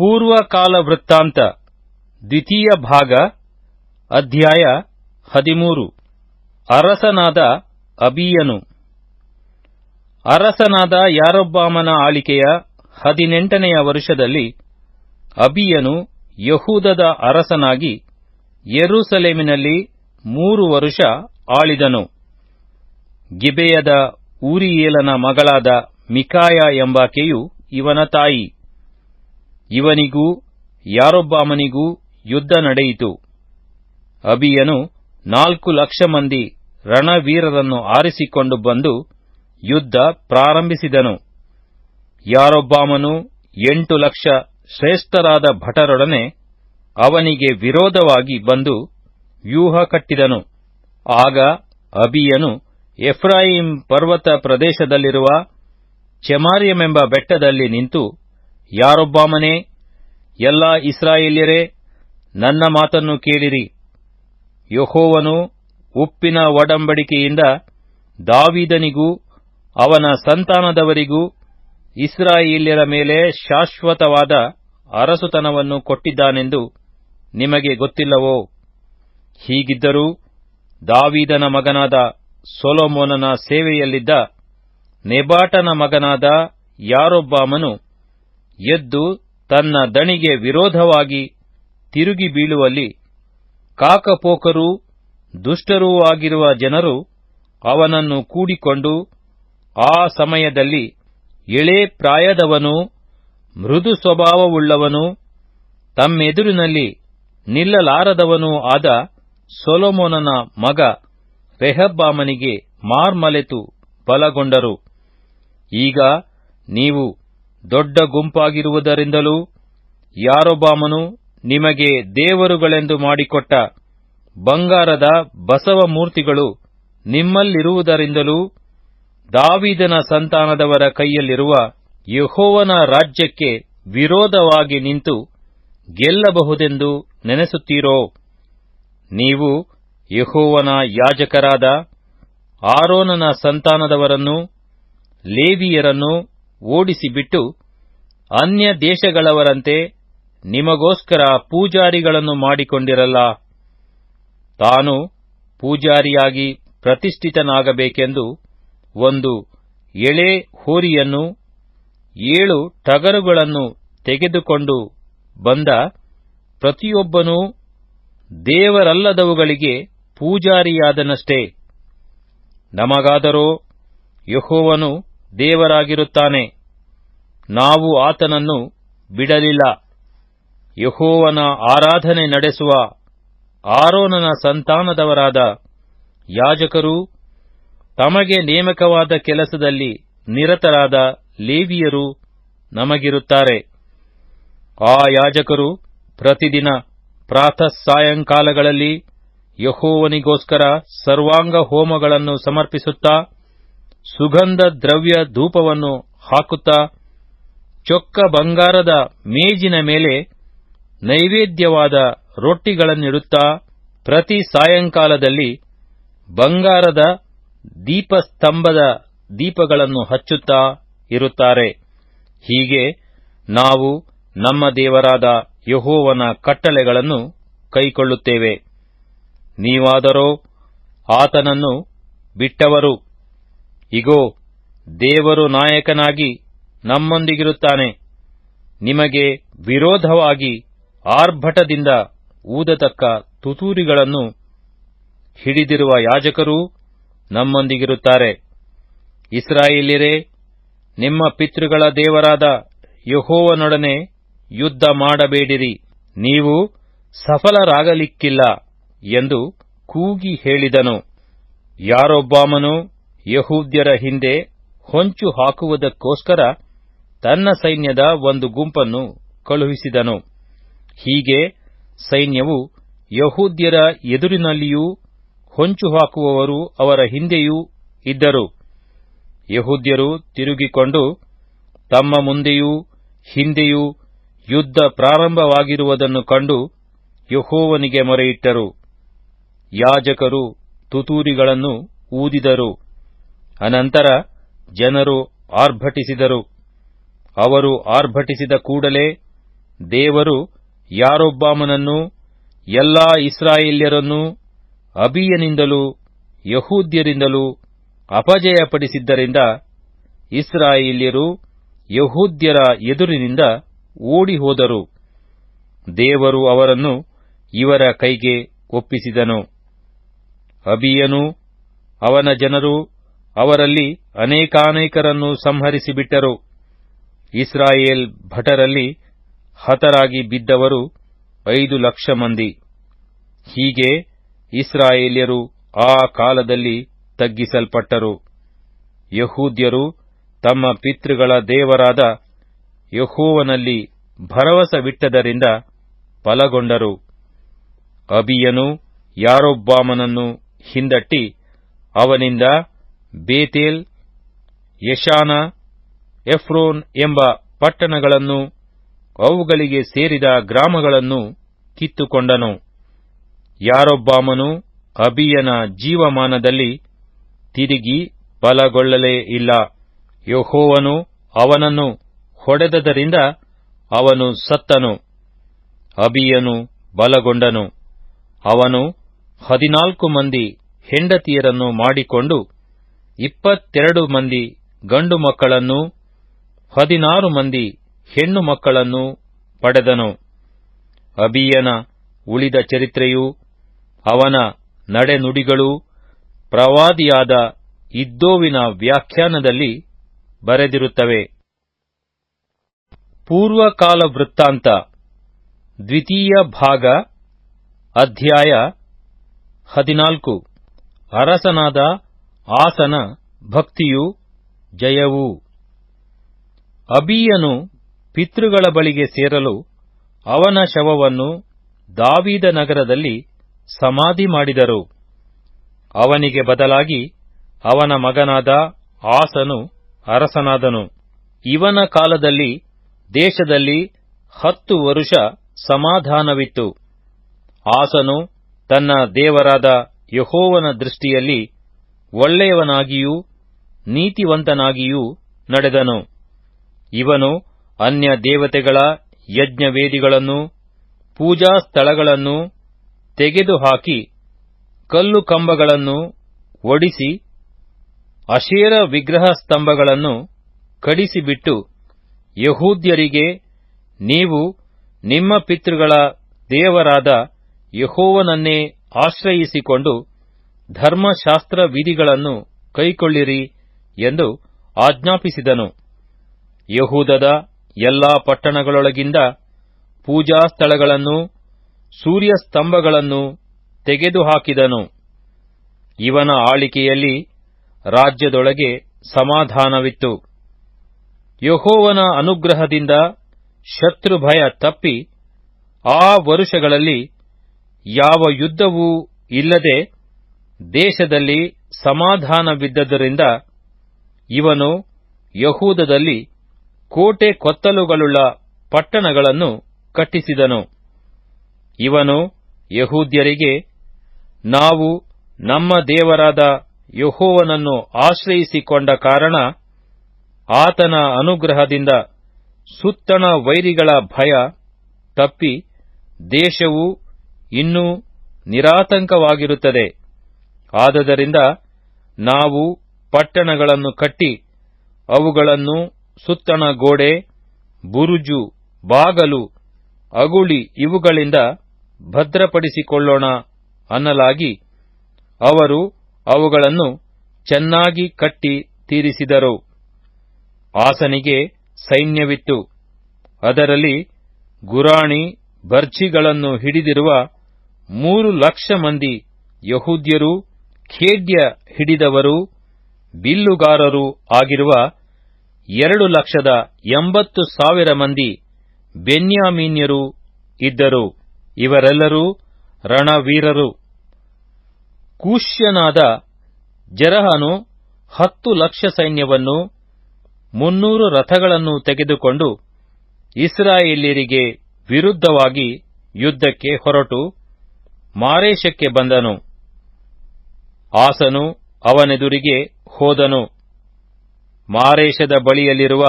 ಪೂರ್ವಕಾಲ ವೃತ್ತಾಂತ, ದ್ವಿತೀಯ ಭಾಗ, ಅಧ್ಯಾಯ ಹದಿಮೂರು. ಅರಸನಾದ ಅಬೀಯನು. ಅರಸನಾದ ಯಾರೊಬ್ಬಾಮನ ಆಳಿಕೆಯ ಹದಿನೆಂಟನೆಯ ವರುಷದಲ್ಲಿ ಅಬಿಯನು ಯಹೂದದ ಅರಸನಾಗಿ ಯೆರೂಸಲೇಮಿನಲ್ಲಿ ಮೂರು ವರುಷ ಆಳಿದನು. ಗಿಬೆಯದ ಊರಿಯೇಲನ ಮಗಳಾದ ಮಿಕಾಯ ಎಂಬಾಕೆಯು ಇವನ ತಾಯಿ. ಇವನಿಗೂ, ಯಾರೊಬ್ಬಾಮನಿಗೂ ಯುದ್ಧ ನಡೆಯಿತು. ಅಬಿಯನು ನಾಲ್ಕು ಲಕ್ಷ ಮಂದಿ ರಣವೀರರನ್ನು ಆರಿಸಿಕೊಂಡು ಬಂದು ಯುದ್ಧ ಪ್ರಾರಂಭಿಸಿದನು. ಯಾರೊಬ್ಬಾಮನು ಎಂಟು ಲಕ್ಷ ಶ್ರೇಷ್ಠರಾದ ಭಟರೊಡನೆ ಅವನಿಗೆ ವಿರೋಧವಾಗಿ ಬಂದು ವ್ಯೂಹ ಕಟ್ಟಿದನು. ಆಗ ಅಬಿಯನು ಎಫ್ರಾಹಿಂ ಪರ್ವತ ಪ್ರದೇಶದಲ್ಲಿರುವ ಚೆಮಾರಿಯಮೆಂಬ ಬೆಟ್ಟದಲ್ಲಿ ನಿಂತು, ಯಾರೊಬ್ಬಾಮನೇ ಎಲ್ಲಾ ಇಸ್ರಾಯೇಲ್ಯರೇ, ನನ್ನ ಮಾತನ್ನು ಕೇಳಿರಿ. ಯಹೋವನು ಉಪ್ಪಿನ ಒಡಂಬಡಿಕೆಯಿಂದ ದಾವಿದನಿಗೂ, ಅವನ ಸಂತಾನದವರಿಗೂ, ಇಸ್ರಾಯೇಲ್ಯರ ಮೇಲೆ ಶಾಶ್ವತವಾದ ಅರಸುತನವನ್ನು ಕೊಟ್ಟಿದ್ದಾನೆಂದು ನಿಮಗೆ ಗೊತ್ತಿಲ್ಲವೋ? ಹೀಗಿದ್ದರೂ ದಾವೀದನ ಮಗನಾದ ಸೊಲೊಮೋನನ ಸೇವೆಯಲ್ಲಿದ್ದ ನೆಬಾಟನ ಮಗನಾದ ಯಾರೊಬ್ಬಾಮನು ಎದ್ದು ತನ್ನ ದಣಿಗೆ ವಿರೋಧವಾಗಿ ತಿರುಗಿ ಬೀಳುವಲ್ಲಿ ಕಾಕಪೋಕರೂ ದುಷ್ಟರೂ ಆಗಿರುವ ಜನರು ಅವನನ್ನು ಕೂಡಿಕೊಂಡು ಆ ಸಮಯದಲ್ಲಿ ಎಳೆ ಪ್ರಾಯದವನು ಮೃದು ಸ್ವಭಾವವುಳ್ಳವನು ತಮ್ಮೆದುರಿನಲ್ಲಿ ನಿಲ್ಲಲಾರದವನೂ ಆದ ಸೊಲೊಮೋನನ ಮಗ ರೆಹಬ್ಬಾಮನಿಗೆ ಮಾರ್ಮಲೆತು ಬಲಗೊಂಡರು. ಈಗ ನೀವು ದೊಡ್ಡ ಗುಂಪಾಗಿರುವುದರಿಂದಲೂ ಯಾರೊಬ್ಬಾಮನು ನಿಮಗೆ ದೇವರುಗಳೆಂದು ಮಾಡಿಕೊಟ್ಟ ಬಂಗಾರದ ಬಸವ ಮೂರ್ತಿಗಳು ನಿಮ್ಮಲ್ಲಿರುವುದರಿಂದಲೂ ದಾವಿದನ ಸಂತಾನದವರ ಕೈಯಲ್ಲಿರುವ ಯಹೋವನ ರಾಜ್ಯಕ್ಕೆ ವಿರೋಧವಾಗಿ ನಿಂತು ಗೆಲ್ಲಬಹುದೆಂದು ನೆನೆಸುತ್ತೀರೋ? ನೀವು ಯಹೋವನ ಯಾಜಕರಾದ ಆರೋನನ ಸಂತಾನದವರನ್ನು ಲೇವಿಯರನ್ನು ಓಡಿಸಿಬಿಟ್ಟು ಅನ್ಯ ದೇಶಗಳವರಂತೆ ನಿಮಗೋಸ್ಕರ ಪೂಜಾರಿಗಳನ್ನು ಮಾಡಿಕೊಂಡಿರಲ್ಲ. ತಾನು ಪೂಜಾರಿಯಾಗಿ ಪ್ರತಿಷ್ಠಿತನಾಗಬೇಕೆಂದು ಒಂದು ಎಳೆ ಹೋರಿಯನ್ನು, ಏಳು ಟಗರುಗಳನ್ನು ತೆಗೆದುಕೊಂಡು ಬಂದ ಪ್ರತಿಯೊಬ್ಬನೂ ದೇವರಲ್ಲದವುಗಳಿಗೆ ಪೂಜಾರಿಯಾದನಷ್ಟೇ. ನಮಗಾದರೋ ಯಹೋವನು ದೇವರಾಗಿರುತ್ತಾನೆ. ನಾವು ಆತನನ್ನು ಬಿಡಲಿಲ್ಲ. ಯಹೋವನ ಆರಾಧನೆ ನಡೆಸುವ ಆರೋನನ ಸಂತಾನದವರಾದ ಯಾಜಕರು ತಮಗೆ ನೇಮಕವಾದ ಕೆಲಸದಲ್ಲಿ ನಿರತರಾದ ಲೇವಿಯರು ನಮಗಿರುತ್ತಾರೆ. ಆ ಯಾಜಕರು ಪ್ರತಿದಿನ ಪ್ರಾತಃ ಸಾಯಂಕಾಲಗಳಲ್ಲಿ ಯಹೋವನಿಗೋಸ್ಕರ ಸರ್ವಾಂಗ ಹೋಮಗಳನ್ನು ಸಮರ್ಪಿಸುತ್ತಾ ಸುಗಂಧ ದ್ರವ್ಯ ಧೂಪವನ್ನು ಹಾಕುತ್ತಾ ಚೊಕ್ಕ ಬಂಗಾರದ ಮೇಜಿನ ಮೇಲೆ ನೈವೇದ್ಯವಾದ ರೊಟ್ಟಿಗಳನ್ನಿಡುತ್ತಾ ಪ್ರತಿ ಸಾಯಂಕಾಲದಲ್ಲಿ ಬಂಗಾರದ ದೀಪಸ್ತಂಭದ ದೀಪಗಳನ್ನು ಹಚ್ಚುತ್ತಾ ಇರುತ್ತಾರೆ. ಹೀಗೆ ನಾವು ನಮ್ಮ ದೇವರಾದ ಯಹೋವನ ಕಟ್ಟಳೆಗಳನ್ನು ಕೈಕೊಳ್ಳುತ್ತೇವೆ. ನೀವಾದರೋ ಆತನನ್ನು ಬಿಟ್ಟವರು. ಇಗೋ, ದೇವರು ನಾಯಕನಾಗಿ ನಮ್ಮೊಂದಿಗಿರುತ್ತಾನೆ. ನಿಮಗೆ ವಿರೋಧವಾಗಿ ಆರ್ಭಟದಿಂದ ಊದತಕ್ಕ ತುತೂರಿಗಳನ್ನು ಹಿಡಿದಿರುವ ಯಾಜಕರೂ ನಮ್ಮೊಂದಿಗಿರುತ್ತಾರೆ. ಇಸ್ರಾಯೇಲಿರೇ ನಿಮ್ಮ ಪಿತೃಗಳ ದೇವರಾದ ಯಹೋವನೊಡನೆ ಯುದ್ಧ ಮಾಡಬೇಡಿರಿ. ನೀವು ಸಫಲರಾಗಲಿಕ್ಕಿಲ್ಲ ಎಂದು ಕೂಗಿ ಹೇಳಿದನು. ಯಾರೊಬ್ಬಾಮನು ಯಹೂದ್ಯರ ಹಿಂದೆ ಹೊಂಚು ಹಾಕುವುದಕ್ಕೋಸ್ಕರ ತನ್ನ ಸೈನ್ಯದ ಒಂದು ಗುಂಪನ್ನು ಕಳುಹಿಸಿದನು. ಹೀಗೆ ಸೈನ್ಯವು ಯಹೂದ್ಯರ ಎದುರಿನಲ್ಲಿಯೂ ಹೊಂಚು ಹಾಕುವವರು ಅವರ ಹಿಂದೆಯೂ ಇದ್ದರು. ಯಹೂದ್ಯರು ತಿರುಗಿಕೊಂಡು ತಮ್ಮ ಮುಂದೆಯೂ ಹಿಂದೆಯೂ ಯುದ್ಧ ಪ್ರಾರಂಭವಾಗಿರುವುದನ್ನು ಕಂಡು ಯಹೋವನಿಗೆ ಮೊರೆಯಿಟ್ಟರು. ಯಾಜಕರು ತುತೂರಿಗಳನ್ನು ಊದಿದರು. ಅನಂತರ ಜನರು ಆರ್ಭಟಿಸಿದರು. ಅವರು ಆರ್ಭಟಿಸಿದ ಕೂಡಲೇ ದೇವರು ಯಾರೊಬ್ಬಾಮನನ್ನು, ಎಲ್ಲಾ ಇಸ್ರಾಯೇಲ್ಯರನ್ನು ಅಬಿಯನಿಂದಲೂ ಯಹೂದ್ಯರಿಂದಲೂ ಅಪಜಯಪಡಿಸಿದ್ದರಿಂದ ಇಸ್ರಾಯೇಲ್ಯರು ಯಹೂದ್ಯರ ಎದುರಿನಿಂದ ಓಡಿಹೋದರು. ದೇವರು ಅವರನ್ನು ಇವರ ಕೈಗೆ ಒಪ್ಪಿಸಿದನು. ಅಬಿಯನು ಅವನ ಜನರು ಅವರಲ್ಲಿ ಅನೇಕಾನೇಕರನ್ನು ಸಂಹರಿಸಿಬಿಟ್ಟರು. ಇಸ್ರಾಯೇಲ್ ಭಟರಲ್ಲಿ ಹತರಾಗಿ ಬಿದ್ದವರು ಐದು ಲಕ್ಷ ಮಂದಿ. ಹೀಗೆ ಇಸ್ರಾಯೇಲ್ಯರು ಆ ಕಾಲದಲ್ಲಿ ತಗ್ಗಿಸಲ್ಪಟ್ಟರು. ಯಹೂದ್ಯರು ತಮ್ಮ ಪಿತೃಗಳ ದೇವರಾದ ಯಹೋವನಲ್ಲಿ ಭರವಸವಿಟ್ಟದರಿಂದ ಫಲಗೊಂಡರು. ಅಬಿಯನು ಯಾರೊಬ್ಬಾಮನನ್ನು ಹಿಂದಟ್ಟಿ ಅವನಿಂದ ಬೇತೇಲ್, ಯಶಾನ, ಎಫ್ರೋನ್ ಎಂಬ ಪಟ್ಟಣಗಳನ್ನು ಅವುಗಳಿಗೆ ಸೇರಿದ ಗ್ರಾಮಗಳನ್ನು ಕಿತ್ತುಕೊಂಡನು. ಯಾರೊಬ್ಬಾಮನು ಅಬಿಯನ ಜೀವಮಾನದಲ್ಲಿ ತಿರುಗಿ ಬಲಗೊಳ್ಳಲೇ ಇಲ್ಲ. ಯಹೋವನು ಅವನನ್ನು ಹೊಡೆದದರಿಂದ ಅವನು ಸತ್ತನು. ಅಬಿಯನು ಬಲಗೊಂಡನು. ಅವನು ಹದಿನಾಲ್ಕು ಮಂದಿ ಹೆಂಡತಿಯರನ್ನು ಮಾಡಿಕೊಂಡು ಇಪ್ಪತ್ತೆರಡು ಮಂದಿ ಗಂಡು ಮಕ್ಕಳನ್ನು, ಹದಿನಾರು ಮಂದಿ ಹೆಣ್ಣು ಮಕ್ಕಳನ್ನು ಪಡೆದನು. ಅಬಿಯನ ಉಳಿದ ಚರಿತ್ರೆಯು, ಅವನ ನಡೆನುಡಿಗಳು, ಪ್ರವಾದಿಯಾದ ಇದ್ದೋವಿನ ವ್ಯಾಖ್ಯಾನದಲ್ಲಿ ಬರೆದಿರುತ್ತವೆ. ಪೂರ್ವಕಾಲ ವೃತ್ತಾಂತ, ದ್ವಿತೀಯ ಭಾಗ, ಅಧ್ಯಾಯ ಹದಿನಾಲ್ಕು. ಅರಸನಾದ ಆಸನ ಭಕ್ತಿಯು ಜಯವು. ಅಬಿಯನು ಪಿತೃಗಳ ಬಳಿಗೆ ಸೇರಲು ಅವನ ಶವವನ್ನು ದಾವೀದ ನಗರದಲ್ಲಿ ಸಮಾಧಿ ಮಾಡಿದರು. ಅವನಿಗೆ ಬದಲಾಗಿ ಅವನ ಮಗನಾದ ಆಸನು ಅರಸನಾದನು. ಇವನ ಕಾಲದಲ್ಲಿ ದೇಶದಲ್ಲಿ ಹತ್ತು ವರುಷ ಸಮಾಧಾನವಿತ್ತು. ಆಸನು ತನ್ನ ದೇವರಾದ ಯಹೋವನ ದೃಷ್ಟಿಯಲ್ಲಿ ಒಳ್ಳೆಯವನಾಗಿಯೂ, ನೀತಿವಂತನಾಗಿಯೂ ನಡೆದನು. ಇವನು ಅನ್ಯ ದೇವತೆಗಳ ಯಜ್ಞವೇದಿಗಳನ್ನು ಪೂಜಾ ಸ್ಥಳಗಳನ್ನು ತೆಗೆದುಹಾಕಿ ಕಲ್ಲು ಕಂಬಗಳನ್ನು ಒಡಿಸಿ, ಅಶೇರ ವಿಗ್ರಹ ಸ್ತಂಭಗಳನ್ನು ಕಡಿಸಿಬಿಟ್ಟು, ಯಹೂದ್ಯರಿಗೆ ನೀವು ನಿಮ್ಮ ಪಿತೃಗಳ ದೇವರಾದ ಯಹೋವನನ್ನೇ ಆಶ್ರಯಿಸಿಕೊಂಡು ಧರ್ಮಶಾಸ್ತ್ರ ವಿಧಿಗಳನ್ನು ಕೈಕೊಳ್ಳಿರಿ ಎಂದು ಆಜ್ಞಾಪಿಸಿದನು. ಯಹೂದದ ಎಲ್ಲಾ ಪಟ್ಟಣಗಳೊಳಗಿಂದ ಪೂಜಾ ಸ್ಥಳಗಳನ್ನು, ಸೂರ್ಯಸ್ತಂಭಗಳನ್ನು ತೆಗೆದುಹಾಕಿದನು. ಇವನ ಆಳಿಕೆಯಲ್ಲಿ ರಾಜ್ಯದೊಳಗೆ ಸಮಾಧಾನವಿತ್ತು. ಯಹೋವನ ಅನುಗ್ರಹದಿಂದ ಶತ್ರು ಭಯ ತಪ್ಪಿ ಆ ವರುಷಗಳಲ್ಲಿ ಯಾವ ಯುದ್ಧವೂ ಇಲ್ಲದೆ ದೇಶದಲ್ಲಿ ಸಮಾಧಾನವಿದ್ದದರಿಂದ ಇವನು ಯಹೂದದಲ್ಲಿ ಕೋಟೆ ಕೊತ್ತಲುಗಳುಳ್ಳ ಪಟ್ಟಣಗಳನ್ನು ಕಟ್ಟಿಸಿದನು. ಇವನು ಯಹೂದ್ಯರಿಗೆ, ನಾವು ನಮ್ಮ ದೇವರಾದ ಯಹೋವನನ್ನು ಆಶ್ರಯಿಸಿಕೊಂಡ ಕಾರಣ ಆತನ ಅನುಗ್ರಹದಿಂದ ಸುತ್ತಣ ವೈರಿಗಳ ಭಯ ತಪ್ಪಿ ದೇಶವು ಇನ್ನೂ ನಿರಾತಂಕವಾಗಿರುತ್ತದೆ. ಆದದರಿಂದ ನಾವು ಪಟ್ಟಣಗಳನ್ನು ಕಟ್ಟಿ ಅವುಗಳನ್ನು ಸುತ್ತಣ ಗೋಡೆ, ಬುರುಜು, ಬಾಗಲು, ಅಗುಳಿ ಇವುಗಳಿಂದ ಭದ್ರಪಡಿಸಿಕೊಳ್ಳೋಣ ಅನ್ನಲಾಗಿ ಅವರು ಅವುಗಳನ್ನು ಚೆನ್ನಾಗಿ ಕಟ್ಟಿ ತೀರಿಸಿದರು. ಆಸನಿಗೆ ಸೈನ್ಯವಿತ್ತು. ಅದರಲ್ಲಿ ಗುರಾಣಿ ಬರ್ಜಿಗಳನ್ನು ಹಿಡಿದಿರುವ ಮೂರು ಲಕ್ಷ ಮಂದಿ ಯಹೂದ್ಯರು ಖೇಡ್ಯ ಹಿಡಿದವರು, ಬಿಲ್ಲುಗಾರರು ಆಗಿರುವ ಎರಡು ಲಕ್ಷದ ಎಂಬತ್ತು ಸಾವಿರ ಮಂದಿ ಬೆನ್ಯಾಮೀನ್ಯರು ಇದ್ದರು. ಇವರೆಲ್ಲರೂ ರಣವೀರರು. ಕೂಶ್ಯನಾದ ಜರಹನು ಹತ್ತು ಲಕ್ಷ ಸೈನ್ಯವನ್ನು, ಮುನ್ನೂರು ರಥಗಳನ್ನು ತೆಗೆದುಕೊಂಡು ಇಸ್ರಾಯೇಲ್ಯರಿಗೆ ವಿರುದ್ಧವಾಗಿ ಯುದ್ಧಕ್ಕೆ ಹೊರಟು ಮಾರೇಶಕ್ಕೆ ಬಂದನು. ಆಸನು ಅವನೆದುರಿಗೆ ಹೋದನು. ಮಾರೇಶದ ಬಳಿಯಲ್ಲಿರುವ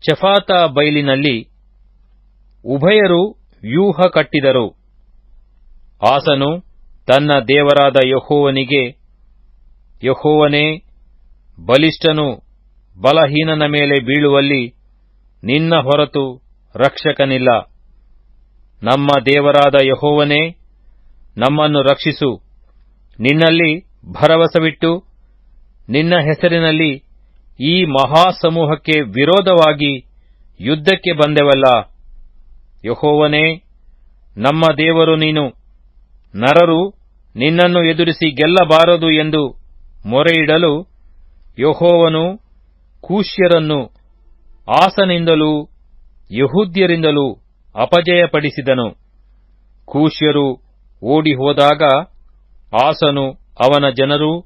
ಚಫಾತಾ ಬೈಲಿನಲ್ಲಿ ಉಭಯರು ವ್ಯೂಹ ಕಟ್ಟಿದರು. ಆಸನು ತನ್ನ ದೇವರಾದ ಯಹೋವನಿಗೆ, ಯಹೋವನೇ, ಬಲಿಷ್ಠನು ಬಲಹೀನನ ಮೇಲೆ ಬೀಳುವಲ್ಲಿ ನಿನ್ನ ಹೊರತು ರಕ್ಷಕನಿಲ್ಲ. ನಮ್ಮ ದೇವರಾದ ಯಹೋವನೇ, ನಮ್ಮನ್ನು ರಕ್ಷಿಸು. ನಿನ್ನಲ್ಲಿ ಭರವಸವಿಟ್ಟು, ನಿನ್ನ ಹೆಸರಿನಲ್ಲಿ ಈ ಮಹಾಸಮೂಹಕ್ಕೆ ವಿರೋಧವಾಗಿ ಯುದ್ಧಕ್ಕೆ ಬಂದೆವಲ್ಲ. ಯಹೋವನೇ, ನಮ್ಮ ದೇವರು ನೀನು. ನರರು ನಿನ್ನನ್ನು ಎದುರಿಸಿ ಗೆಲ್ಲಬಾರದು ಎಂದು ಮೊರೆಯಿಡಲು ಯಹೋವನು ಕೂಶ್ಯರನ್ನು ಆಸನಿಂದಲೂ ಯಹೂದ್ಯರಿಂದಲೂ ಅಪಜಯಪಡಿಸಿದನು. ಕೂಶ್ಯರು ಓಡಿ ಹೋದಾಗ ಆಸನು ಅವನ ಜನರು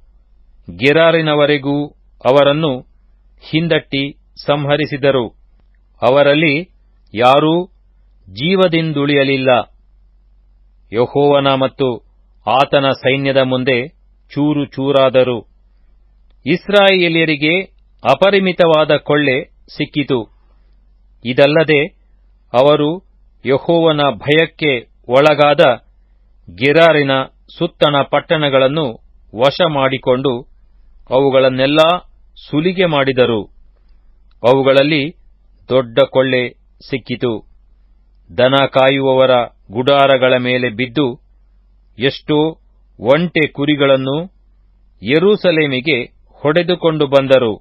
ಗೆರಾರಿನವರೆಗೂ ಅವರನ್ನು ಹಿಂದಟ್ಟಿ ಸಂಹರಿಸಿದರು. ಅವರಲ್ಲಿ ಯಾರೂ ಜೀವದಿಂದುಳಿಯಲಿಲ್ಲ. ಯಹೋವನ ಮತ್ತು ಆತನ ಸೈನ್ಯದ ಮುಂದೆ ಚೂರು ಚೂರಾದರು. ಇಸ್ರಾಯೇಲಿಯರಿಗೆ ಅಪರಿಮಿತವಾದ ಕೊಳ್ಳೆ ಸಿಕ್ಕಿತು. ಇದಲ್ಲದೆ ಅವರು ಯಹೋವನ ಭಯಕ್ಕೆ ಒಳಗಾದ ಗೆರಾರಿನ ಸುತ್ತಣ ಪಟ್ಟಣಗಳನ್ನು ವಶ ಮಾಡಿಕೊಂಡು ಅವುಗಳನ್ನೆಲ್ಲ ಸುಲಿಗೆ ಮಾಡಿದರು. ಅವುಗಳಲ್ಲಿ ದೊಡ್ಡ ಕೊಳ್ಳೆ ಸಿಕ್ಕಿತು. ದನ ಕಾಯುವವರ ಗುಡಾರಗಳ ಮೇಲೆ ಬಿದ್ದು ಎಷ್ಟೋ ಒಂಟೆ ಕುರಿಗಳನ್ನು ಯೆರೂಸಲೇಮಿಗೆ ಹೊಡೆದುಕೊಂಡು ಬಂದರು.